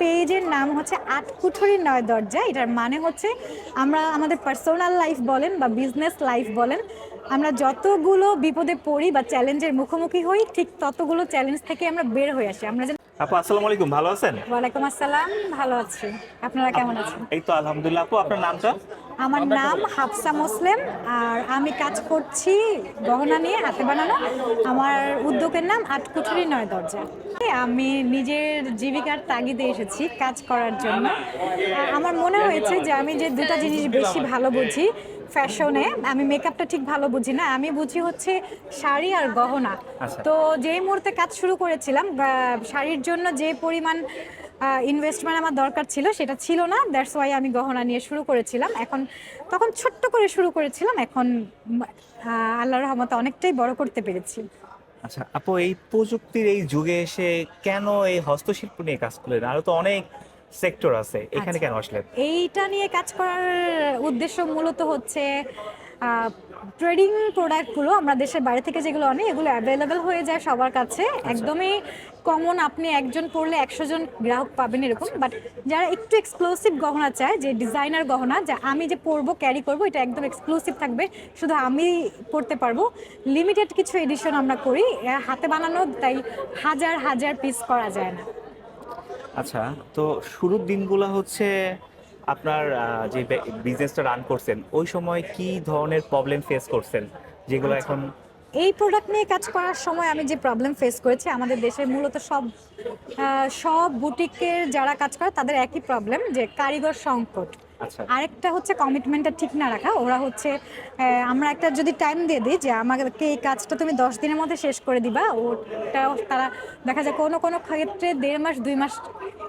পেজের নাম হচ্ছে আট কুঠুরি নয় দরজা। এটার মানে হচ্ছে আমরা আমাদের পার্সোনাল লাইফ বলেন বা বিজনেস লাইফ বলেন, আমরা যতগুলো বিপদে পড়ি বা চ্যালেঞ্জের মুখোমুখি হই, ঠিক ততগুলো চ্যালেঞ্জ থেকে আমরা বের হয়ে আসি। আমরা যেন আপু আসসালামু আলাইকুম ভালো আছেন? ওয়ালাইকুম আসসালাম ভালো আছি। আপনারা কেমন আছেন? এই তো আলহামদুলিল্লাহ আপু আপনার নামটা? আমার নাম হাফসা মুসলিম আর আমি কাজ করছি গহনা নিয়ে হাতে বানানো। আমার উদ্যোগের নাম আটকুঠুরি নয় দরজা। আমি নিজের জীবিকার তাগিদে এসেছি কাজ করার জন্য। আমার মনে হয়েছে যে আমি যে দুটা জিনিস বেশি ভালো বুঝি ফ্যাশনে আমি মেকআপটা ঠিক ভালো বুঝি না আমি বুঝি হচ্ছে শাড়ি আর গহনা। আচ্ছা। তো যেই মুহূর্তে কাজ শুরু করেছিলাম শাড়ির জন্য যে পরিমাণ ইনভেস্টমেন্ট আমার দরকার ছিল সেটা ছিল না দ্যাটস ওয়াই আমি গহনা নিয়ে শুরু করেছিলাম। এখন তখন ছোট্ট করে শুরু করেছিলাম এখন আল্লাহর রহমতে অনেকটাই বড় করতে পেরেছি। আচ্ছা আপু এই প্রযুক্তির এই যুগে এসে কেন এই হস্তশিল্প নিয়ে কাজ করলেন? আরও তো অনেক সেক্টর আছে এখানে আচ্ছা। কেন আসলেন এইটা নিয়ে কাজ করার উদ্দেশ্য মূলত হচ্ছে ট্রেডিং প্রোডাক্টগুলো আমরা দেশের বাইরে থেকে যেগুলো আনি এগুলো অ্যাভেলেবেল হয়ে যায় সবার কাছে। একদমই কমন আপনি একজন পড়লে একশো জন গ্রাহক পাবেন এরকম বাট যারা একটু এক্সক্লুসিভ গহনা চায় যে ডিজাইনার গহনা যা আমি যে পরবো ক্যারি করব এটা একদম এক্সক্লুসিভ থাকবে শুধু আমি পড়তে পারব। লিমিটেড কিছু এডিশন আমরা করি হাতে বানানো তাই হাজার হাজার পিস করা যায় না। আচ্ছা তো শুরুর দিনগুলো হচ্ছে আপনার যে বিজনেসটা রান করছেন ওই সময় কি ধরনের প্রবলেম ফেস করছেন যেগুলো আচ্ছা। এখন এই প্রোডাক্ট নিয়ে কাজ করার সময় আমি যে প্রবলেম ফেস করেছি আমাদের দেশে মূলত সব সব বুটিকের যারা কাজ করে তাদের একই প্রবলেম যে কারিগর সংকট আরেকটা হচ্ছে কমিটমেন্টটা ঠিক না রাখা। ওরা হচ্ছে আমরা একটা যদি টাইম দিয়ে দিই যে আমাকে এই কাজটা তুমি দশ দিনের মধ্যে শেষ করে দিবা ওটাও তারা দেখা যায় কোনো কোনো ক্ষেত্রে দেড় মাস দুই মাস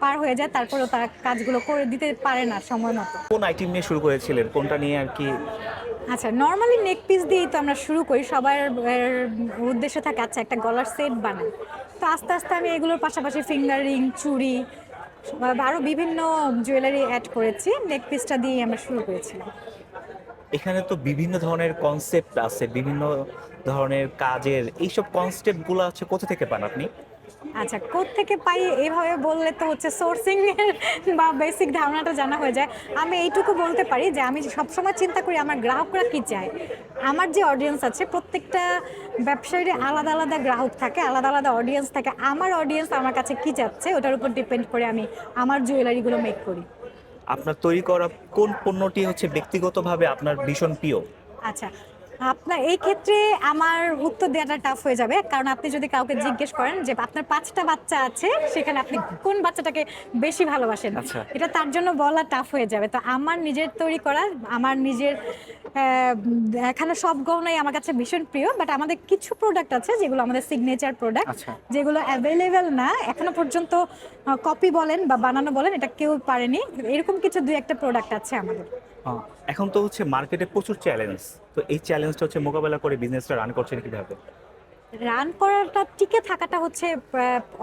পার হয়ে যায় তারপরেও তারা কাজগুলো করে দিতে পারে না সময় মতো। কোন আইটেম নিয়ে শুরু করেছিলেন? কোনটা নিয়ে আর কি? আচ্ছা নর্মালি নেক পিস দিয়েই তো আমরা শুরু করি। সবার উদ্দেশ্য থাকে আচ্ছা একটা গলার সেট বানাই। তো আস্তে আস্তে আমি এগুলোর পাশাপাশি ফিঙ্গার রিং চুড়ি আরও বিভিন্ন জুয়েলারি অ্যাড করেছি। নেক পিসটা দিয়ে আমরা শুরু করেছিলাম। এখানে তো বিভিন্ন ধরনের কনসেপ্ট আছে, বিভিন্ন ধরনের কাজের। এইসব কনসেপ্টগুলো আছে কোথা থেকে পান আপনি? আচ্ছা থেকে পাই এইভাবে বললে তো হচ্ছে সোর্সিং বা বেসিক ধারণাটা জানা হয়ে যায়। আমি এইটুকু বলতে পারি যে আমি সবসময় চিন্তা করি আমার গ্রাহকরা কি চায়। আমার যে অডিয়েন্স আছে প্রত্যেকটা ব্যবসায়ীর আলাদা আলাদা গ্রাহক থাকে আলাদা আলাদা অডিয়েন্স থাকে। আমার অডিয়েন্স আমার কাছে কি চাচ্ছে ওটার উপর ডিপেন্ড করে আমি আমার জুয়েলারিগুলো মেক করি। আপনার তৈরি করা কোন পণ্যটি হচ্ছে ব্যক্তিগতভাবে আপনার ভীষণ প্রিয়? আচ্ছা আপনার এই ক্ষেত্রে আমার উত্তর দেওয়াটা টাফ হয়ে যাবে। কারণ আপনি যদি কাউকে জিজ্ঞেস করেন যে আপনার পাঁচটা বাচ্চা আছে সেখানে আপনি কোন বাচ্চাটাকে বেশি ভালোবাসেন? আচ্ছা। এটা তার জন্য বলা টাফ হয়ে যাবে। তো আমার নিজের তৈরি করা আমার নিজের এখানে সব গহনাই আমার কাছে ভীষণ প্রিয় বাট আমাদের কিছু প্রোডাক্ট আছে যেগুলো আমাদের সিগনেচার প্রোডাক্ট আচ্ছা। যেগুলো অ্যাভেলেবেল না এখনও পর্যন্ত কপি বলেন বা বানানো বলেন এটা কেউ পারেনি। এরকম কিছু দুই একটা প্রোডাক্ট আছে আমাদের। এখন তো হচ্ছে মার্কেটে প্রচুর চ্যালেঞ্জ তো এই চ্যালেঞ্জটা হচ্ছে মোকাবেলা করে বিজনেসটা রান করছেন কীভাবে? রান করাটা টিকে থাকাটা হচ্ছে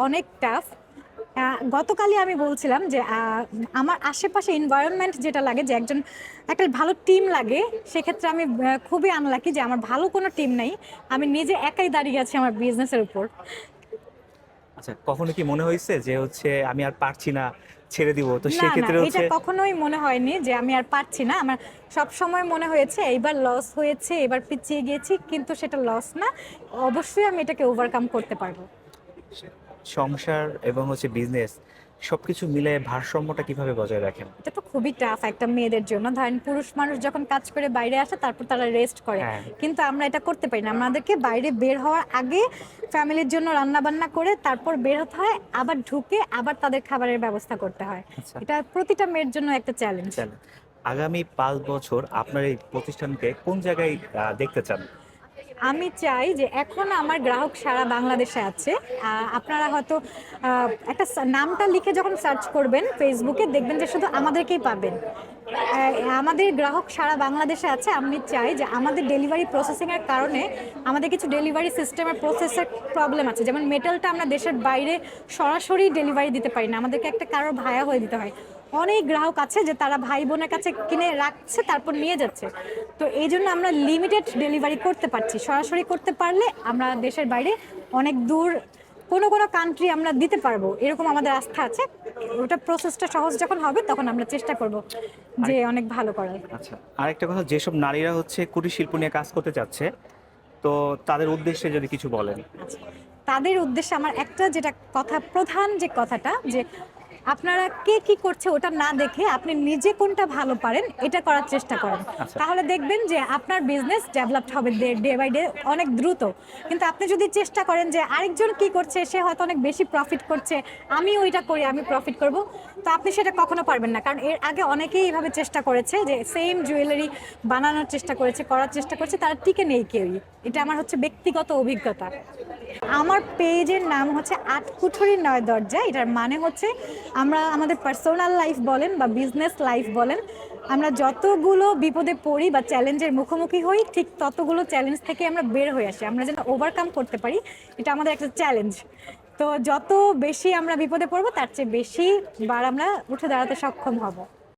অনেক টাফ গতকালই আমি বলছিলাম যে আমার আশেপাশে এনভায়রনমেন্ট যেটা লাগে যে একজন একটা ভালো টিম লাগে সেক্ষেত্রে আমি খুবই আনলাকি যে আমার ভালো কোনো টিম নেই। আমি নিজে একাই দাঁড়িয়ে আছি আমার বিজনেসের উপর। আচ্ছা কখনো কি মনে হয়েছে যে হচ্ছে আমি আর পারছি না? ছেড়ে দিব। তো সেই ক্ষেত্রে হচ্ছে এটা কখনোই মনে হয়নি যে আমি আর পারছি না। আমার সব সময় মনে হয়েছে এইবার লস হয়েছে এবার পিছিয়ে গিয়েছি কিন্তু সেটা লস না। অবশ্যই আমি এটাকে ওভারকাম করতে পারব। সংসার এবং হচ্ছে বিজনেস সবকিছু মিলে ভারসাম্যটা কীভাবে বজায় রাখেন? এটা তো খুবই টাফ একটা মেয়েদের জন্য। ধরেন পুরুষ মানুষ যখন কাজ করে বাইরে আসে তারপর তারা রেস্ট করে। হ্যাঁ। কিন্তু আমরা এটা করতে পারি না। আমাদেরকে বাইরে বের হওয়ার আগে ফ্যামিলির জন্য রান্না বান্না করে তারপর বের হতে হয় আবার ঢুকে আবার তাদের খাবারের ব্যবস্থা করতে হয়। আচ্ছা। এটা প্রতিটা মেয়ের জন্য একটা চ্যালেঞ্জ। আগামী পাঁচ বছর আপনার এই প্রতিষ্ঠানকে কোন জায়গায় দেখতে চান? আমি চাই যে এখন আমার গ্রাহক সারা বাংলাদেশে আছে। আপনারা হয়তো একটা নামটা লিখে যখন সার্চ করবেন ফেসবুকে দেখবেন যে শুধু আমাদেরকেই পাবেন। আমাদের গ্রাহক সারা বাংলাদেশে আছে। আমি চাই যে আমাদের ডেলিভারি প্রসেসিংয়ের কারণে আমাদের কিছু ডেলিভারি সিস্টেমের প্রসেসের প্রবলেম আছে। যেমন মেটালটা আমরা দেশের বাইরে সরাসরি ডেলিভারি দিতে পারি না। আমাদেরকে একটা কারোর ভায়া হয়ে দিতে হয়। অনেক গ্রাহক আছে যে তারা ভাই বোনের কাছে কিনে রাখছে তারপর নিয়ে যাচ্ছে। তো এই জন্য আমরা লিমিটেড ডেলিভারি করতে পারছি। সরাসরি করতে পারলে আমরা দেশের বাইরে অনেক দূর কোনো কোনো কান্ট্রি আমরা দিতে পারব। এরকম আমাদের আস্থা আছে। ওটা প্রসেসটা সহজ যখন হবে তখন আমরা চেষ্টা করব যে অনেক ভালো করার। আচ্ছা আরেকটা কথা যেসব নারীরা হচ্ছে কুটির শিল্প নিয়ে কাজ করতে চাচ্ছে তো তাদের উদ্দেশ্যে যদি কিছু বলেন। তাদের উদ্দেশ্যে আমার একটা যেটা কথা প্রধান যে কথাটা যে আপনারা কে কি করছে ওটা না দেখে আপনি নিজে কোনটা ভালো পারেন এটা করার চেষ্টা করেন। আচ্ছা। তাহলে দেখবেন যে আপনার বিজনেস ডেভেলপড হবে ডে বাই ডে অনেক দ্রুত। কিন্তু আপনি যদি চেষ্টা করেন যে আরেকজন কি করছে সে হয়তো অনেক বেশি প্রফিট করছে আমি ওইটা করি আমি প্রফিট করব তো আপনি সেটা কখনো পারবেন না। কারণ এর আগে অনেকেই এইভাবে চেষ্টা করেছে যে সেম জুয়েলারি বানানোর চেষ্টা করেছে করার চেষ্টা করেছে তারা টিকে নেই কেউই। এটা আমার হচ্ছে ব্যক্তিগত অভিজ্ঞতা। আমার পেজের নাম হচ্ছে আটকুঠুরি নয় দরজা এটার মানে হচ্ছে আমরা আমাদের পার্সোনাল লাইফ বলেন বা বিজনেস লাইফ বলেন, আমরা যতগুলো বিপদে পড়ি বা চ্যালেঞ্জের মুখোমুখি হই, ঠিক ততগুলো চ্যালেঞ্জ থেকে আমরা বের হয়ে আসি। আমরা যেন ওভারকাম করতে পারি, এটা আমাদের একটা চ্যালেঞ্জ তো যত বেশি আমরা বিপদে পড়ব, তার চেয়ে বেশি বার আমরা উঠে দাঁড়াতে সক্ষম হব।